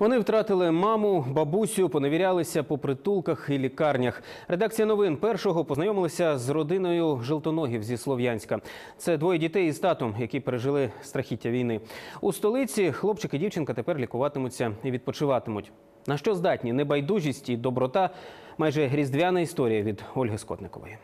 Вони втратили маму, бабусю, поневірялися по притулках і лікарнях. Редакція новин першого познайомилася з родиною Желтоногів зі Слов'янська. Це двоє дітей із татом, які пережили страхіття війни. У столиці хлопчик і дівчинка тепер лікуватимуться і відпочиватимуть. На що здатні небайдужість і доброта? Майже різдвяна історія від Ольги Скотникової.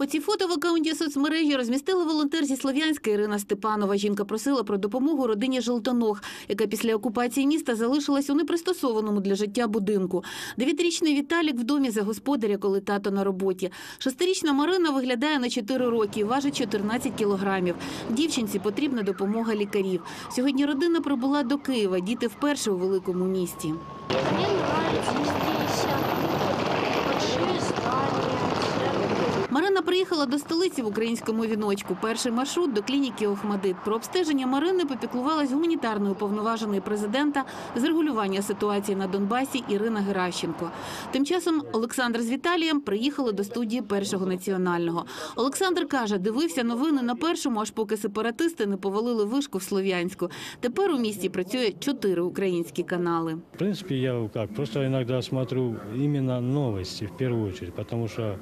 Оці фото в акаунті соцмережі розмістила волонтер зі Слов'янська Ірина Степанова. Жінка просила про допомогу родині Желтоног, яка після окупації міста залишилась у непристосованому для життя будинку. Дев'ятирічний Віталік в домі за господаря, коли тато на роботі. Шестирічна Марина виглядає на 4 роки, важить 14 кілограмів. Дівчинці потрібна допомога лікарів. Сьогодні родина прибула до Києва. Діти вперше у великому місті. Мне нравится Приїхала до столиці в українському віночку. Перший маршрут до клініки Охмадит. Про обстеження Марини попіклувалась гуманітарною уповноваженої президента з регулювання ситуації на Донбасі Ірина Геращенко. Тим часом Олександр з Віталієм приїхали до студії першого національного. Олександр каже, дивився новини на першому, аж поки сепаратисти не повалили вишку в Слов'янську. Тепер у місті працює чотири українські канали. В принципе, я просто иногда смотрю именно новости в первую очередь, потому что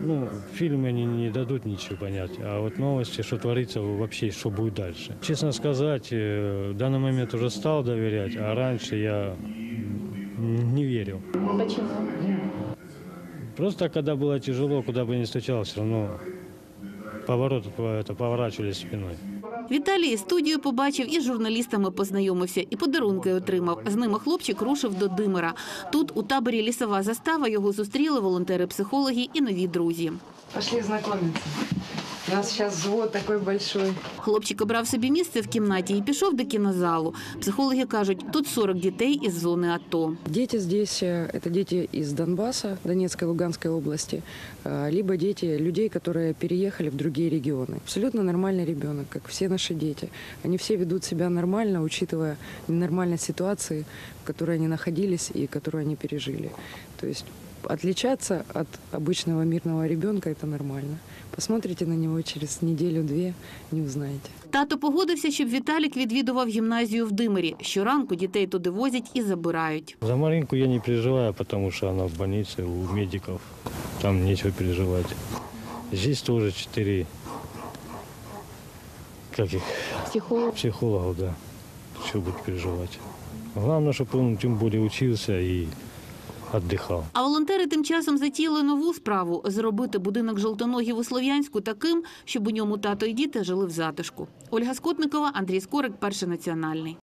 ну, фильмы они не дадут ничего понять, а вот новости, что творится вообще, что будет дальше. Честно сказать, э, в данный момент уже стал доверять, а раньше я не верил. Почему? Просто когда было тяжело, куда бы ни стучал, все равно поворот, это, поворачивались спиной. Віталій студію побачив і з журналістами познайомився, і подарунки отримав. З ними хлопчик рушив до Димира. Тут, у таборі лісова застава, його зустріли волонтери-психологи і нові друзі. Пішли знакомиться. У нас сейчас взвод такой большой. Хлопчик обрав собі місце в кімнаті і пішов до кінозалу. Психологи кажуть, тут 40 дітей із зони АТО. Дети здесь э, – это дети из Донбасса, Донецкой, Луганской области, э, либо дети людей, которые переехали в другие регионы. Абсолютно нормальный ребенок, как все наши дети. Они все ведут себя нормально, учитывая ненормальность ситуации, в которой они находились и которую они пережили. То есть отличаться от обычного мирного ребенка – это нормально. Посмотрите на него через неделю-две, не узнаете. Тато погодився, щоб Віталік відвідував гімназію в Димирі. Щоранку дітей туди возять і забирають. За Маринку я не переживаю, потому что она в больнице у медиков. Там нечего переживать. Здесь тоже четыре как их, Психолог. психологов, да. Что будет переживать. Главное, чтобы он тем более учился и отдыхал. А волонтери тим часом затіяли нову справу зробити будинок жовтоногів у Слов'янську таким, щоб у ньому тато і діти жили в затишку. Ольга Скотникова, Андрій Скорик, перший національний.